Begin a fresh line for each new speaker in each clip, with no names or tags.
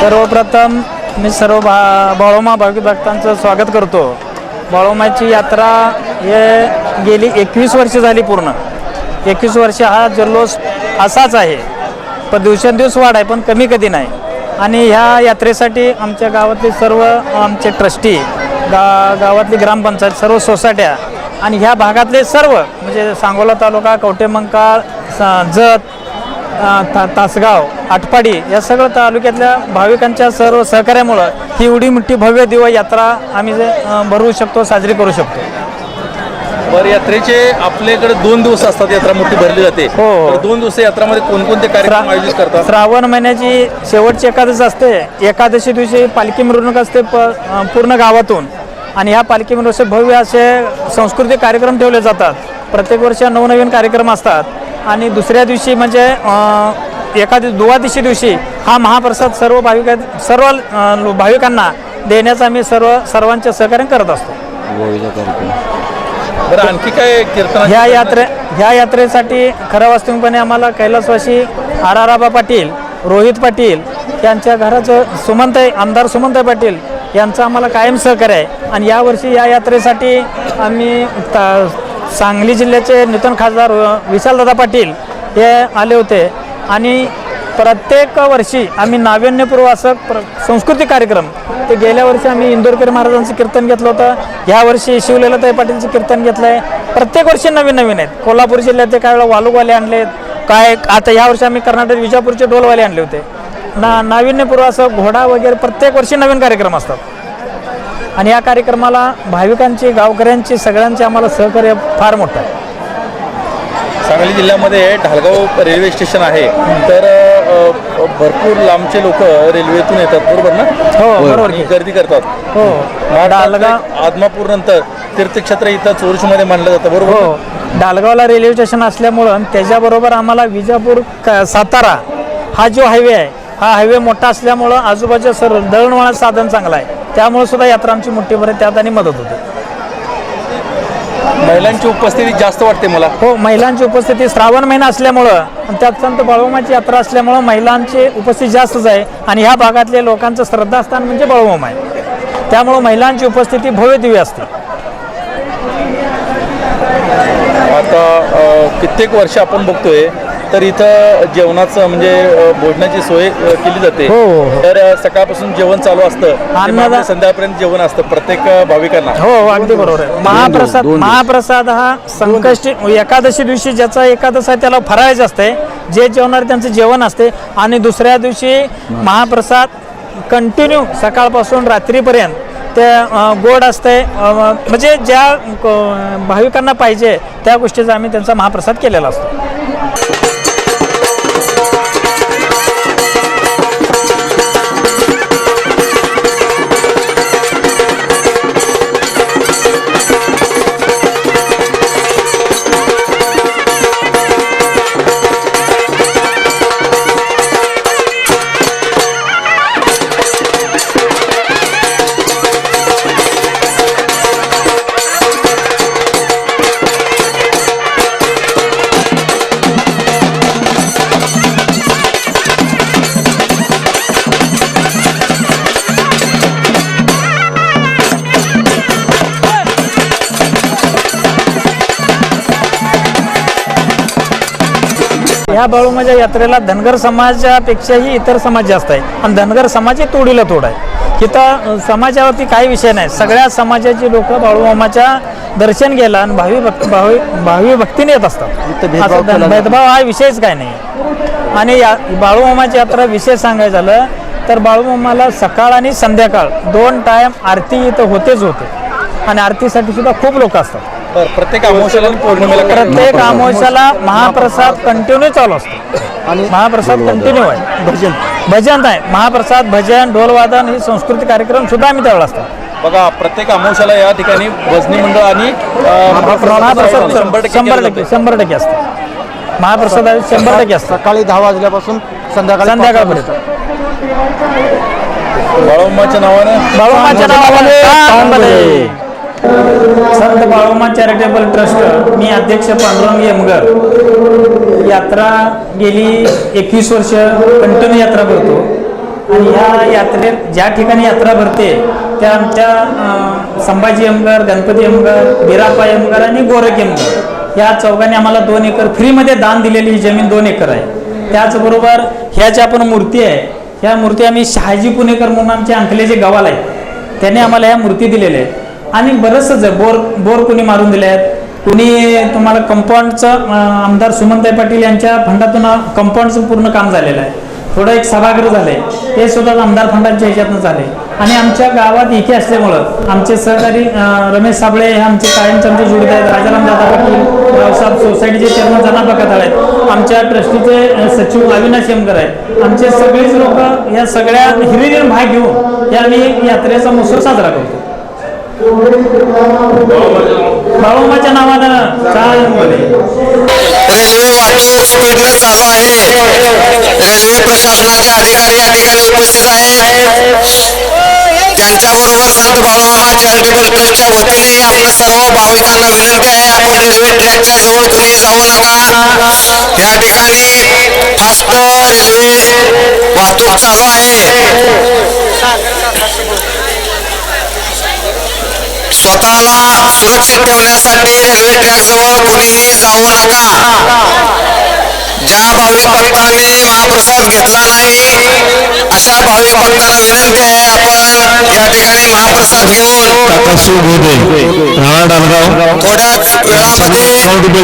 सर्वप्रथम मी सर्व भा बाळोमा भाविक भक्तांचं स्वागत करतो. बाळोमाची यात्रा हे गेली एकवीस वर्ष झाली पूर्ण. एकवीस वर्ष हा जल्लोष असाच आहे. पण दिवसेंदिवस वाढ आहे पण कमी कधी नाही. आणि ह्या यात्रेसाठी आमच्या गावातले सर्व आमचे ट्रस्टी गा गावातली ग्रामपंचायत सर्व सोसायट्या आणि ह्या भागातले सर्व म्हणजे सांगोला तालुका कवटेमंकाळ जत ता तासगाव आटपाडी या सगळं तालुक्यातल्या भाविकांच्या सर्व सहकार्यामुळं ही एवढी मोठी भव्य दिवा यात्रा आम्ही जे, भरवू शकतो साजरी करू शकतो.
बरं यात्रेचे आपल्याकडे दोन दिवस असतात यात्रा मोठी भरली जाते.
हो, हो.
तर दोन दिवस यात्रामध्ये कोणकोणते कार्यक्रम आयोजित करतात?
श्रावण महिन्याची शेवटची एकादशी असते. एकादशी दिवशी पालखी मिरवणूक असते प पूर्ण गावातून. आणि ह्या पालखी मिरवणुकीचे भव्य असे सांस्कृतिक कार्यक्रम ठेवले जातात. प्रत्येक वर्षी नवनवीन कार्यक्रम असतात. आणि दुसऱ्या दिवशी म्हणजे अ, एखादी द्वादशी दिवशी हा महाप्रसाद सर्व भाविका सर्व भाविकांना देण्याचा आम्ही सर्व सर्वांच्या सहकार्य करत असतो.
बरं आणखी काय कीर्तन
ह्या यात्रे ह्या यात्रेसाठी खऱ्या वास्तविकपणे आम्हाला कैलासवासी आराराबा पाटील रोहित पाटील यांच्या घराचं सुमंताई आमदार सुमंताई पाटील यांचं आम्हाला कायम सहकार्य आहे. आणि यावर्षी या यात्रेसाठी आम्ही ता- सांगली जिल्ह्याचे नूतन खासदार विशालदादा पाटील हे आले होते. आणि प्रत्येक वर्षी आम्ही नाविन्यपूर्व असं प्र सांस्कृतिक कार्यक्रम ते गेल्या वर्षी आम्ही इंदोरकर महाराजांचं कीर्तन घेतलं होतं. यावर्षी शिवलीलाताई पाटीलचं कीर्तन घेतलं आहे प्रत्येक वर्षी नवीन नवीन आहेत. कोल्हापूर जिल्ह्याचे काय वेळा वालूवाले आणले काय आता ह्या वर्षी आम्ही कर्नाटक विजापूरचे डोलवाले आणले होते. ना नाविन्यपूर्व असं घोडा वगैरे प्रत्येक वर्षी नवीन कार्यक्रम असतात. आणि या कार्यक्रमाला भाविकांची गावकऱ्यांची सगळ्यांचे आम्हाला सहकार्य फार मोठं आहे.
सांगली जिल्ह्यामध्ये ढालगाव रेल्वे स्टेशन आहे. तर भरपूर लांबचे लोक रेल्वेतून येतात बरोबर ना?
हो बरोबर
आणि
की.
गर्दी करतात.
हो. डालगाव
आदमापूर नंतर तीर्थक्षेत्र इथं चोरशीमध्ये मानलं जातं बरोबर
हो. डालगावला रेल्वे स्टेशन असल्यामुळं त्याच्याबरोबर आम्हाला विजापूर सातारा हा जो हायवे आहे हा हायवे मोठा असल्यामुळं आजूबाजूच्या सर्व दळणवळण साधन चांगलं आहे. त्यामुळे सुद्धा यात्रा आमची मोठी भरत त्यात आणि मदत होते.
महिलांची उपस्थिती जास्त वाटते मला.
हो महिलांची उपस्थिती श्रावण महिना असल्यामुळं आणि त्यात संत बाळूमाची यात्रा असल्यामुळं महिलांची उपस्थिती जास्तच आहे आणि ह्या भागातल्या लोकांचं श्रद्धास्थान म्हणजे बाळूमामा आहे. त्यामुळं महिलांची उपस्थिती भव्य दिव्य असते.
आता अ, कित्येक वर्ष आपण बघतोय तर इथं जेवणाचं म्हणजे भोजनाची सोय केली जाते.
हो, हो, हो.
तर सकाळपासून जेवण चालू असतं. संध्याकाळपर्यंत जेवण असतं प्रत्येक भाविकांना.
हो अगदी बरोबर आहे. महाप्रसाद महाप्रसाद हा संकष्टी एकादशी दिवशी ज्याचा एकादश आहे त्याला फराळायचं असते जे जेवणार त्यांचं जेवण असते आणि दुसऱ्या दिवशी महाप्रसाद कंटिन्यू सकाळपासून रात्रीपर्यंत. ते गोड असते म्हणजे ज्या भाविकांना पाहिजे त्या गोष्टीचा आम्ही त्यांचा महाप्रसाद केलेला असतो. ह्या बाळूमाच्या यात्रेला धनगर समाजापेक्षाही इतर समाज जास्त आहे. आणि धनगर समाज हे तोडीला तोड आहे. इथं अ, समाजावरती काही विषय नाही. सगळ्या समाजाची लोक बाळूमामाच्या दर्शन घ्यायला आणि भावी भक्त भावी भावी भक्तीने येत असतात. असं भेदभाव हा विषयच काय नाही. आणि या बाळूमामाची यात्रा विशेष सांगायचं झालं तर बाळूमामाला सकाळ आणि संध्याकाळ दोन टाइम आरती इथं होतेच होते. आणि आरतीसाठी सुद्धा खूप लोक असतात.
तर प्रत्येक अमावस्याला आणि पौर्णिमेला
प्रत्येक अमावस्याला महाप्रसाद कंटिन्यू चालू असतो.
आणि
महाप्रसाद कंटिन्यू आहे.
भजन.
भजन आहे महाप्रसाद भजन ढोलवादन ही सांस्कृतिक कार्यक्रम सुद्धा आम्ही त्यावेळेला असतात
बघा प्रत्येक अमावस्याला या ठिकाणी भजनी मंडळ आणि
महाप्रसाद
शंभर टक्के
शंभर टक्के. शंभर टक्के असतं. महाप्रसाद आहे शंभर टक्के असतं.
सकाळी दहा वाजल्यापासून संध्याकाळी
संध्याकाळपर्यंत
बाळोमाच्या नावानं
बाळूमाच्या नावाने. संत बाळूमा चॅरिटेबल ट्रस्ट मी अध्यक्ष पांडुरंग यमगर. यात्रा गेली एकवीस वर्ष कंटिन्यू यात्रा भरतो. आणि ह्या यात्रेत ज्या ठिकाणी यात्रा भरते त्या आमच्या संभाजी यमगर गणपती यमगर बिरापा यमगर आणि गोरख यमगर. या चौघांनी आम्हाला दोन एकर फ्रीमध्ये दान दिलेली ही जमीन दोन एकर आहे. त्याचबरोबर ह्या ज्या आपण मूर्ती आहे ह्या मूर्ती आम्ही शहाजी पुणेकर म्हणून आमच्या अंकलेचे गवाल आहेत त्याने आम्हाला ह्या मूर्ती दिलेल्या आहेत. आणि बरंचसं बोर बोर कुणी मारून दिले आहेत कुणी तुम्हाला कंपाऊंडचं आमदार सुमनताई पाटील यांच्या फंडातून कंपाऊंडचं पूर्ण काम झालेलं आहे. थोडं एक सभागृह झाले ते सुद्धा आमदार फंडाच्या ह्याच्यातनं झाले आणि आमच्या गावात इथे असल्यामुळं आमचे सहकारी रमेश साबळे हे आमचे कायमचे आमचे जोडीदार आहेत राजाराम दादा पाटील रावसाहेब सोसायटीचे चेअरमन जना बघत आहेत. आमच्या ट्रस्टीचे सचिव अविनाश यमकर आहेत. आमचे सगळेच लोक या सगळ्या हिरिरीन भाग घेऊन या आम्ही यात्रेचा महोत्सव साजरा करतो भाऊमाच्या नावानं चाल
रेल्वे वाहतूक स्पीडनं चालू आहे. रेल्वे प्रशासनाचे अधिकारी या ठिकाणी उपस्थित आहेत त्यांच्याबरोबर संत बाळूमामा चॅरिटेबल ट्रस्टच्या वतीने आपल्या सर्व भाविकांना विनंती आहे. आपण रेल्वे ट्रॅकच्या जवळ तुम्ही जाऊ नका. या ठिकाणी फास्ट रेल्वे वाहतूक चालू आहे. स्वतःला सुरक्षित ठेवण्यासाठी रेल्वे ट्रॅक जवळ कुणीही जाऊ नका. ज्या भाविक भक्तांनी महाप्रसाद घेतला नाही अशा भाविक भक्तांना विनंती आहे आपण या ठिकाणी महाप्रसाद घेऊन
काका शिवभोदे राणा डालगाव.
थोड्या वेळामध्ये
रुपये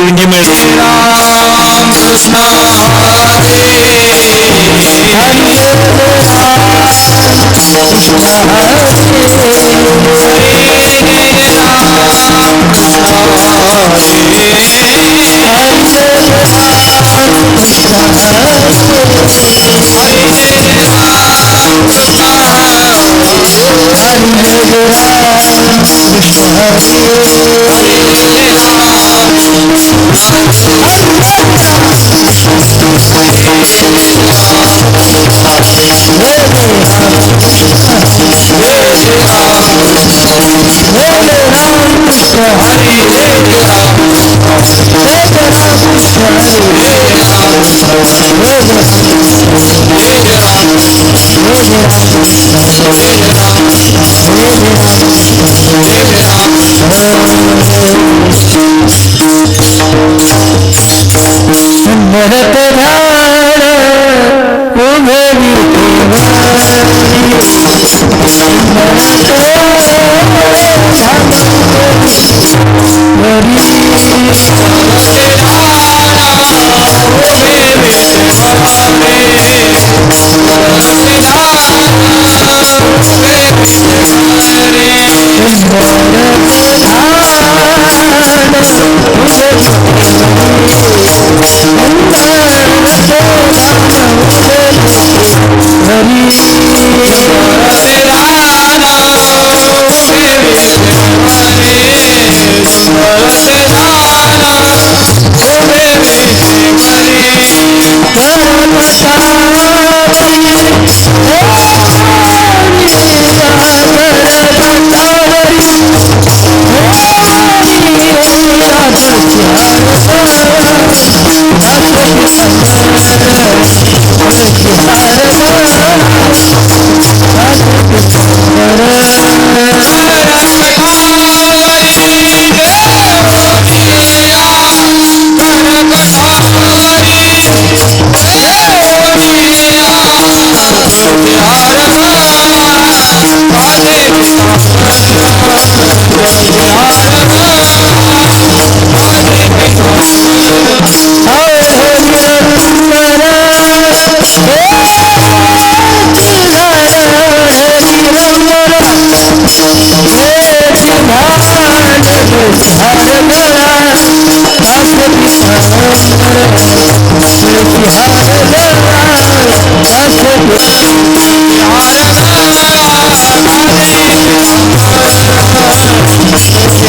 Hare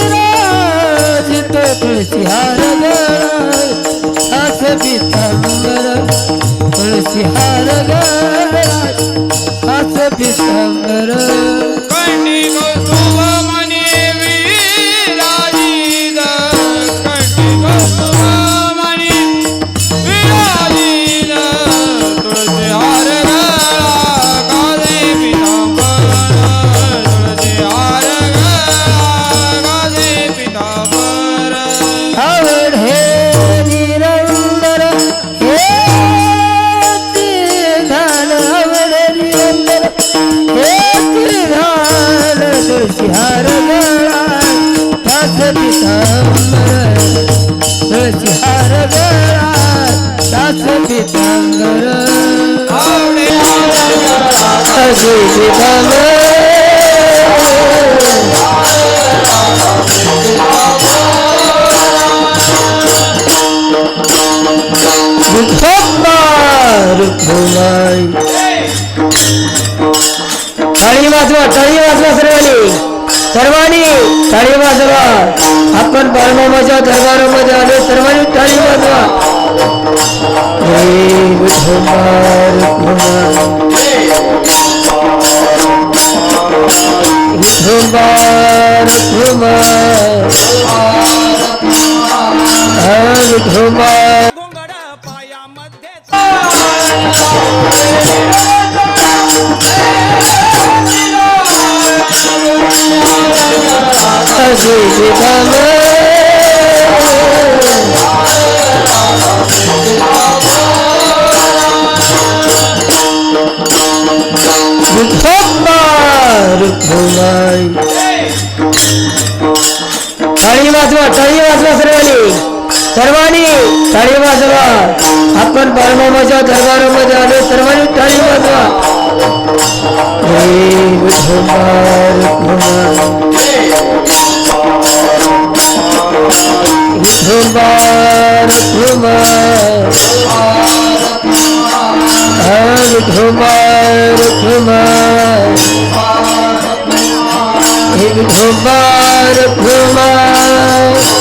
विराजित तुळशी हार हास पितांबर तुळशी हार हास पितांबर टाळी वाजवा टाळी वाजवा सर्वांनी. सर्वांनी टाळी वाजवा. आपण बाळमामाच्या दरबारामध्ये आलो सर्वांनी टाळी वाजवा. हे विठोबार फुलाई विठोबार फुलाई विठोबार टाळी वाजवा टाळी वाजवा सर्वांनी. सर्वांनी टाळी वाजवा. आपण बाळमामाच्या दरबारामध्ये आलो सर्वांनी टाळी वाजवा रे विठोबार फुलाई विठोबार फुलाई विठोबार फुलाई हे विठोबार फुलाई हे